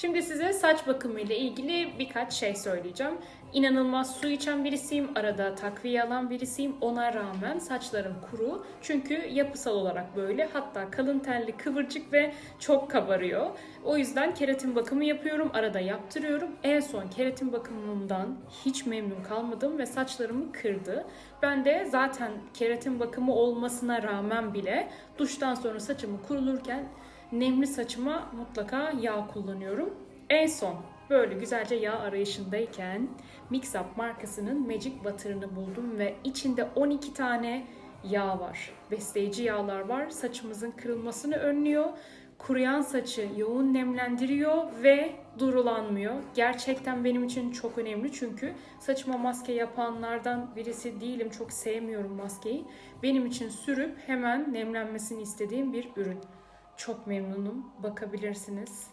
Şimdi size saç bakımı ile ilgili birkaç şey söyleyeceğim. İnanılmaz su içen birisiyim, arada takviye alan birisiyim. Ona rağmen saçlarım kuru. Çünkü yapısal olarak böyle. Hatta kalın telli, kıvırcık ve çok kabarıyor. O yüzden keratin bakımı yapıyorum, arada yaptırıyorum. En son keratin bakımımdan hiç memnun kalmadım ve saçlarımı kırdı. Ben de zaten keratin bakımı olmasına rağmen bile duştan sonra saçımı kurulurken nemli saçıma mutlaka yağ kullanıyorum. En son böyle güzelce yağ arayışındayken Mix Up markasının Magic Butter'ını buldum ve içinde 12 tane yağ var. Besleyici yağlar var. Saçımızın kırılmasını önlüyor. Kuruyan saçı yoğun nemlendiriyor ve durulanmıyor. Gerçekten benim için çok önemli çünkü saçıma maske yapanlardan birisi değilim. Çok sevmiyorum maskeyi. Benim için sürüp hemen nemlenmesini istediğim bir ürün. Çok memnunum. Bakabilirsiniz.